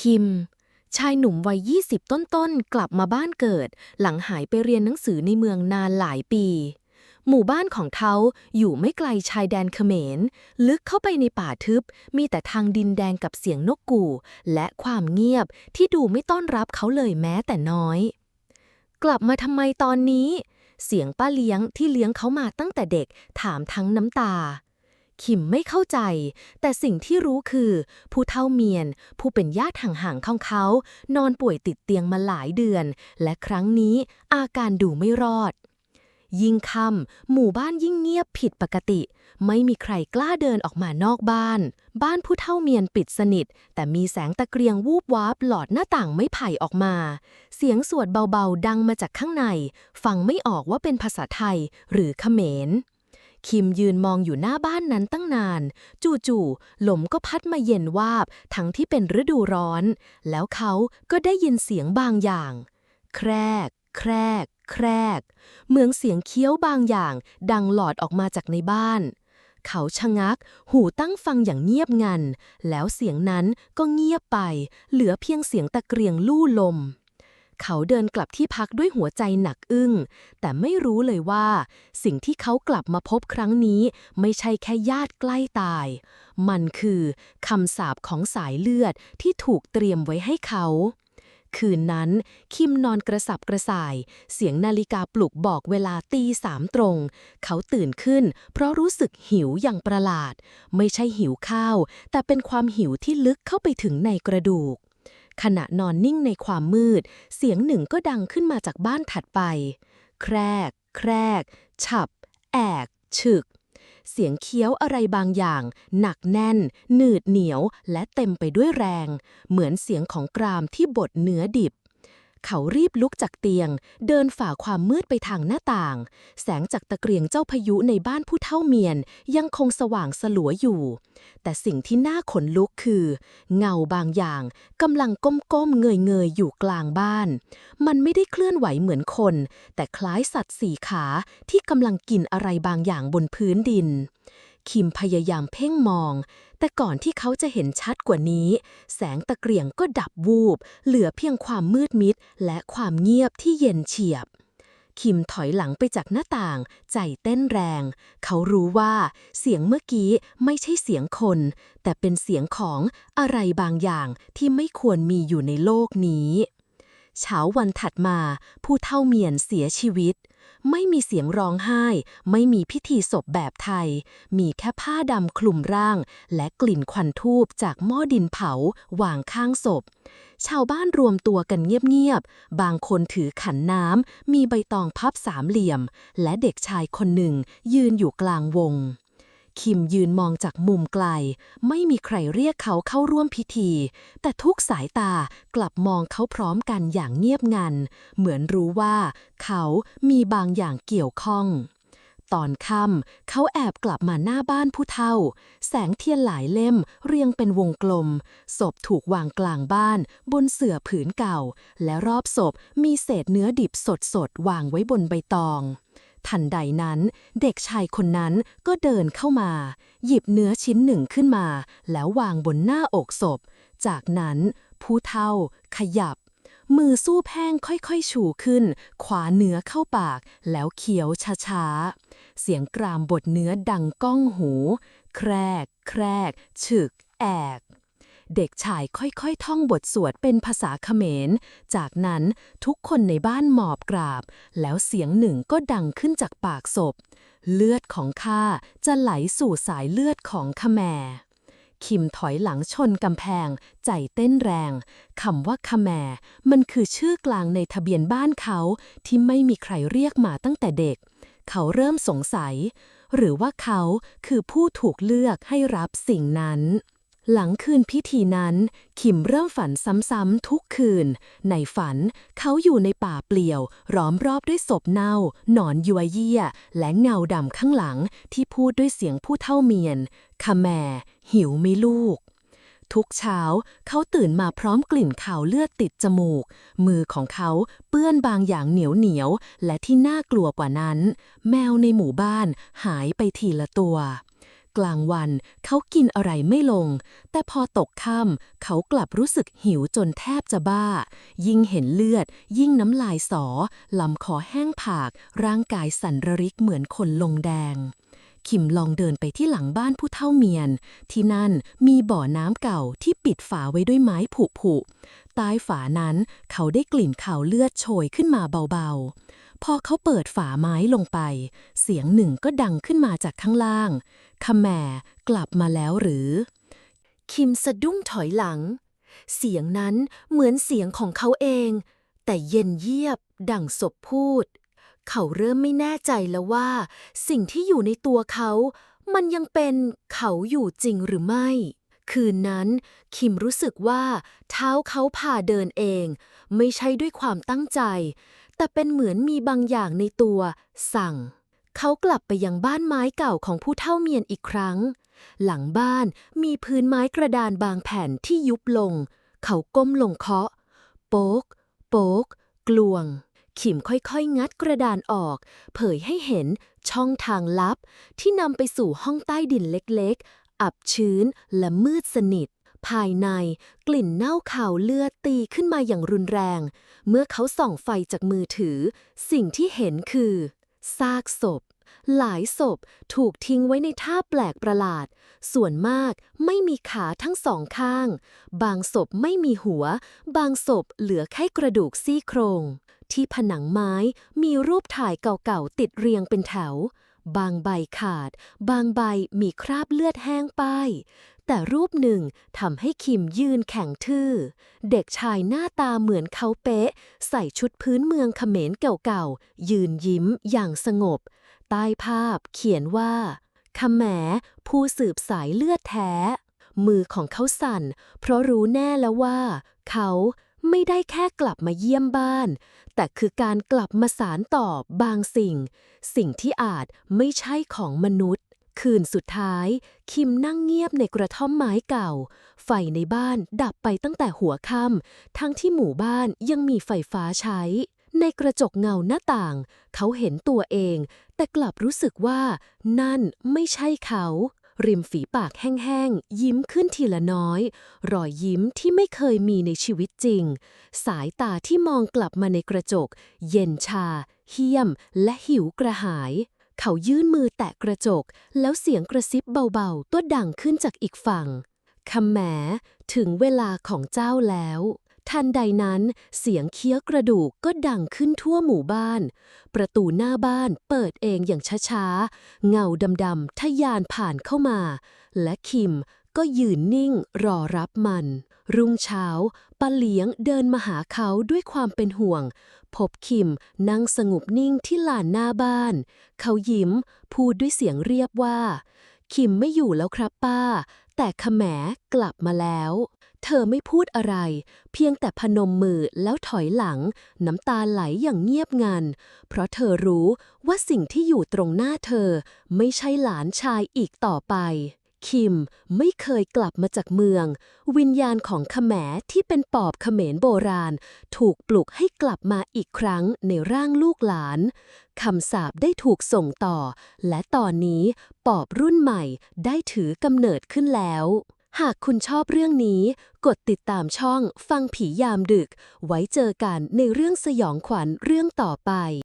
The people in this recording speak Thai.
คิม ชายหนุ่มวัย 20 ต้นๆ กลับมาบ้านเกิด หลังหายไปเรียนหนังสือในเมืองนานหลายปี หมู่บ้านของเขาอยู่ไม่ไกลชายแดนเขมร ลึกเข้าไปในป่าทึบ มีแต่ทางดินแดงกับเสียงนกกู่ และความเงียบที่ดูไม่ต้อนรับเขาเลยแม้แต่น้อย กลับมาทำไมตอนนี้ เสียงป้าเลี้ยงที่เลี้ยงเขามาตั้งแต่เด็กถามทั้งน้ำตา คิมไม่เข้าใจ แต่สิ่งที่รู้คือ ผู้เฒ่าเมียน ผู้เป็นญาติห่างๆของเขา นอนป่วยติดเตียงมาหลายเดือน และครั้งนี้อาการดูไม่รอด ยิ่งค่ำหมู่บ้านยิ่งเงียบผิดปกติ ไม่มีใครกล้าเดินออกมานอกบ้าน บ้านผู้เฒ่าเมียนปิดสนิท แต่มีแสงตะเกียงวูบวาบหลอดหน้าต่างไม่ไผ่ออกมา เสียงสวดเบาๆดังมาจากข้างใน ฟังไม่ออกว่าเป็นภาษาไทยหรือเขมร คิมยืนมองอยู่หน้าบ้านนั้นตั้งนาน จู่ๆลมก็พัดมาเย็นวาบ ทั้งที่เป็นฤดูร้อน แล้วเขาก็ได้ยินเสียงบางอย่าง แครก แครก แครก เหมือนเสียงเคี้ยวบางอย่าง ดังหลอดออกมาจากในบ้าน เขาชะงัก หูตั้งฟังอย่างเงียบงัน แล้วเสียงนั้นก็เงียบไป เหลือเพียงเสียงตะเกียงลู่ลม เขาเดินกลับที่พักด้วยหัวใจหนักอึ้ง แต่ไม่รู้เลยว่า สิ่งที่เขากลับมาพบครั้งนี้ไม่ใช่แค่ญาติใกล้ตาย มันคือคำสาปของสายเลือดที่ถูกเตรียมไว้ให้เขา คืนนั้น คิมนอนกระสับกระส่าย เสียงนาฬิกาปลุกบอกเวลาตีสามตรง เขาตื่นขึ้น เพราะรู้สึกหิวอย่างประหลาด ไม่ใช่หิวข้าว แต่เป็นความหิวที่ลึกเข้าไปถึงในกระดูก ขณะนอนนิ่งในความมืด เสียงหนึ่งก็ดังขึ้นมาจากบ้านถัดไป แครก แครก ฉับ แอก ฉึก เสียงเคี้ยวอะไรบางอย่าง หนักแน่น หนืดเหนียว และเต็มไปด้วยแรง เหมือนเสียงของกรามที่บดเนื้อดิบ เขารีบลุกจากเตียง เดินฝ่าความมืดไปทางหน้าต่าง แสงจากตะเกียงเจ้าพายุในบ้านผู้เฒ่าเมียนยังคงสว่างสลัวอยู่ แต่สิ่งที่น่าขนลุกคือ เงาบางอย่างกำลังก้มๆเงยๆอยู่กลางบ้าน มันไม่ได้เคลื่อนไหวเหมือนคน แต่คล้ายสัตว์สี่ขาที่กำลังกินอะไรบางอย่างบนพื้นดิน คิมพยายามเพ่งมอง แต่ก่อนที่เขาจะเห็นชัดกว่านี้ แสงตะเกียงก็ดับวูบ เหลือเพียงความมืดมิด และความเงียบที่เย็นเฉียบ คิมถอยหลังไปจากหน้าต่าง ใจเต้นแรง เขารู้ว่าเสียงเมื่อกี้ไม่ใช่เสียงคน แต่เป็นเสียงของอะไรบางอย่างที่ไม่ควรมีอยู่ในโลกนี้ เช้าวันถัดมา ผู้เฒ่าเมียนเสียชีวิต ไม่มีเสียงร้องไห้ ไม่มีพิธีศพแบบไทย มีแค่ผ้าดำคลุมร่าง และกลิ่นควันทูบจากหม้อดินเผาวางข้างศพ ชาวบ้านรวมตัวกันเงียบๆ บางคนถือขันน้ำ มีใบตองพับสามเหลี่ยม และเด็กชายคนหนึ่งยืนอยู่กลางวง คิมยืนมองจากมุมไกล ไม่มีใครเรียกเขาเข้าร่วมพิธี แต่ทุกสายตากลับมองเขาพร้อมกันอย่างเงียบงัน เหมือนรู้ว่า เขามีบางอย่างเกี่ยวข้อง ตอนค่ำเขาแอบกลับมาหน้าบ้านผู้เฒ่า แสงเทียนหลายเล่มเรียงเป็นวงกลม ศพถูกวางกลางบ้าน บนเสื่อผืนเก่า และรอบศพมีเศษเนื้อดิบสดๆวางไว้บนใบตอง ทันใดนั้น เด็กชายคนนั้นก็เดินเข้ามา หยิบเนื้อชิ้นหนึ่งขึ้นมา แล้ววางบนหน้าอกศพ จากนั้นผู้เฒ่าขยับ มือสู้แพ่งค่อยๆ ชูขึ้น ขวาเนื้อเข้าปาก แล้วเคี้ยวช้าๆ เสียงกรามบดเนื้อดังก้องหู แครก แครก ฉึก แอก เด็กชายค่อยๆ ท่องบทสวดเป็นภาษาเขมร จากนั้นทุกคนในบ้านหมอบกราบ แล้วเสียงหนึ่งก็ดังขึ้นจากปากศพ เลือดของข้าจะไหลสู่สายเลือดของขแมคิมถอยหลังชนกำแพง ใจเต้นแรงคำว่าขแมมันคือชื่อกลางในทะเบียนบ้านเขาที่ไม่มีใครเรียกมาตั้งแต่เด็ก เขาเริ่มสงสัย หรือว่าเขาคือผู้ถูกเลือกให้รับสิ่งนั้น หลังคืนพิธีนั้นคิมเริ่มฝันซ้ำๆทุกคืน ในฝันเขาอยู่ในป่าเปลี่ยวล้อมรอบด้วยศพเน่า หนอนยัวเยี่ย และเงาดำข้างหลังที่พูดด้วยเสียงผู้เท่าเมียนขแมหิวไม่ลูก ทุกเช้าเขาตื่นมาพร้อมกลิ่นขาวเลือดติดจมูก มือของเขาเปื้อนบางอย่างเหนียวเหนียว และที่น่ากลัวกว่านั้น แมวในหมู่บ้านหายไปทีละตัว กลางวัน เขากินอะไรไม่ลง แต่พอตกค่ำเขากลับรู้สึกหิวจนแทบจะบ้า ยิ่งเห็นเลือด ยิ่งน้ำลายสอลำคอแห้งผาก ร่างกายสั่นระริกเหมือนคนลงแดงคิมลองเดินไปที่หลังบ้านผู้เฒ่าเมียน ที่นั่นมีบ่อน้ำเก่าที่ปิดฝาไว้ด้วยไม้ผุผุๆใต้ฝานั้นเขาได้กลิ่นข่าวเลือดโชยขึ้นมาเบาๆ พอเขาเปิดฝาไม้ลงไป เสียงหนึ่งก็ดังขึ้นมาจากข้างล่างขแหม่กลับมาแล้วหรือ คิมสะดุ้งถอยหลัง เสียงนั้นเหมือนเสียงของเขาเอง แต่เย็นเยียบ ดั่งศพพูด เขาเริ่มไม่แน่ใจแล้วว่า สิ่งที่อยู่ในตัวเขา มันยังเป็นเขาอยู่จริงหรือไม่ คืนนั้น คิมรู้สึกว่าเท้าเขาพาเดินเอง ไม่ใช่ด้วยความตั้งใจ แต่เป็นเหมือนมีบางอย่างในตัว สั่ง เขากลับไปยังบ้านไม้เก่าของผู้เฒ่าเมียนอีกครั้ง หลังบ้านมีพื้นไม้กระดานบางแผ่นที่ยุบลง เขาก้มลงเคาะ โป๊ก โป๊ก กลวงขิมค่อยๆ งัดกระดานออก เผยให้เห็นช่องทางลับที่นำไปสู่ห้องใต้ดินเล็ก อับชื้นและมืดสนิท ภายในกลิ่นเน่าข่าวเลือดตีขึ้นมาอย่างรุนแรง เมื่อเขาส่องไฟจากมือถือ สิ่งที่เห็นคือซากศพ หลายศพถูกทิ้งไว้ในท่าแปลกประหลาด ส่วนมากไม่มีขาทั้งสองข้าง บางศพไม่มีหัว บางศพเหลือแค่กระดูกซี่โครง ที่ผนังไม้มีรูปถ่ายเก่าๆติดเรียงเป็นแถว บางใบขาด บางใบมีคราบเลือดแห้งป้าย แต่รูปหนึ่งทำให้คิมยืนแข็งทื่อ เด็กชายหน้าตาเหมือนเขาเป๊ะ ใส่ชุดพื้นเมืองเขมรเก่าๆ ยืนยิ้มอย่างสงบ ใต้ภาพเขียนว่าขแหมผู้สืบสายเลือดแท้ มือของเขาสั่น เพราะรู้แน่แล้วว่า เขา ไม่ได้แค่กลับมาเยี่ยมบ้าน แต่คือการกลับมาสารต่อบางสิ่ง สิ่งที่อาจไม่ใช่ของมนุษย์ คืนสุดท้าย คิมนั่งเงียบในกระท่อมไม้เก่า ไฟในบ้านดับไปตั้งแต่หัวค่ำทั้งที่หมู่บ้านยังมีไฟฟ้าใช้ ในกระจกเงาหน้าต่าง เขาเห็นตัวเอง แต่กลับรู้สึกว่านั่นไม่ใช่เขา ริมฝีปากแห้งๆ ยิ้มขึ้นทีละน้อย รอยยิ้มที่ไม่เคยมีในชีวิตจริง สายตาที่มองกลับมาในกระจก เย็นชา เหี้ยม และหิวกระหาย เขายื่นมือแตะกระจก แล้วเสียงกระซิบเบาๆตัวดังขึ้นจากอีกฝั่งคำแหมถึงเวลาของเจ้าแล้ว ทันใดนั้นเสียงเคี้ยวกระดูกก็ดังขึ้นทั่วหมู่บ้าน ประตูหน้าบ้านเปิดเองอย่างช้าๆ เงาดำๆทะยานผ่านเข้ามา และคิมก็ยืนนิ่งรอรับมัน รุ่งเช้าป้าเลี้ยงเดินมาหาเขาด้วยความเป็นห่วง พบคิมนั่งสงบนิ่งที่ลานหน้าบ้าน เขายิ้มพูดด้วยเสียงเรียบว่า คิมไม่อยู่แล้วครับป้า แต่ขแหมกลับมาแล้ว เธอไม่พูดอะไร เพียงแต่พนมมือแล้วถอยหลัง น้ำตาไหลอย่างเงียบงัน เพราะเธอรู้ว่าสิ่งที่อยู่ตรงหน้าเธอ ไม่ใช่หลานชายอีกต่อไป คิมไม่เคยกลับมาจากเมือง วิญญาณของขแหมที่เป็นปอบเขมรโบราณ ถูกปลุกให้กลับมาอีกครั้งในร่างลูกหลานคำสาปได้ถูกส่งต่อ และตอนนี้ปอบรุ่นใหม่ได้ถือกำเนิดขึ้นแล้ว หากคุณชอบเรื่องนี้ กดติดตามช่องฟังผียามดึก ไว้เจอกันในเรื่องสยองขวัญเรื่องต่อไป